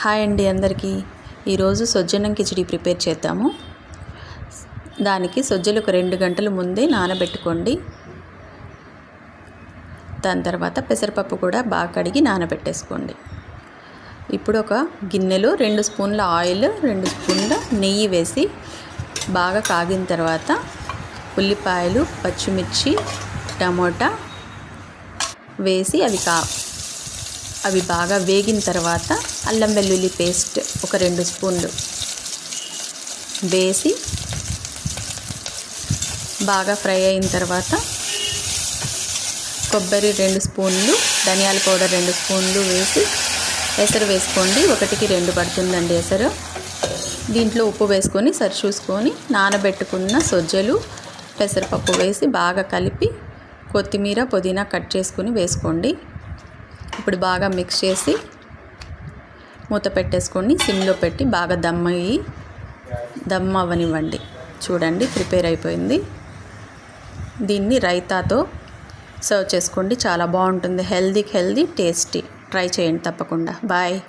Hi అండి అందరికీ. ఈరోజు సొజ్జనం కిచిడి ప్రిపేర్ చేద్దాము. దానికి సొజ్జలు ఒక రెండు గంటల ముందే నానబెట్టుకోండి. దాని తర్వాత పెసరపప్పు కూడా బాగా కడిగి నానబెట్టేసుకోండి. ఇప్పుడు ఒక గిన్నెలో రెండు స్పూన్ల ఆయిల్ రెండు స్పూన్ల నెయ్యి వేసి బాగా కాగిన తర్వాత ఉల్లిపాయలు పచ్చిమిర్చి టమోటా వేసి అవి కా అవి బాగా వేగిన తర్వాత అల్లం వెల్లుల్లి పేస్ట్ ఒక రెండు స్పూన్లు వేసి బాగా ఫ్రై అయిన తర్వాత కొబ్బరి రెండు స్పూన్లు ధనియాల పౌడర్ రెండు స్పూన్లు వేసి ఎసరు వేసుకోండి. ఒకటికి రెండు పడుతుందండి ఎసరు. దీంట్లో ఉప్పు వేసుకొని సరి చూసుకొని నానబెట్టుకున్న సొజ్జలు పెసరపప్పు వేసి బాగా కలిపి కొత్తిమీర పుదీనా కట్ చేసుకుని వేసుకోండి. ఇప్పుడు బాగా మిక్స్ చేసి మూత పెట్టేసుకొని సిమ్లో పెట్టి బాగా దమ్ అయ్యి దమ్ అవ్వనివ్వండి. చూడండి ప్రిపేర్ అయిపోయింది. దీన్ని రైతాతో సర్వ్ చేసుకోండి. చాలా బాగుంటుంది. హెల్దీకి హెల్దీ టేస్టీ. ట్రై చేయండి తప్పకుండా. బాయ్.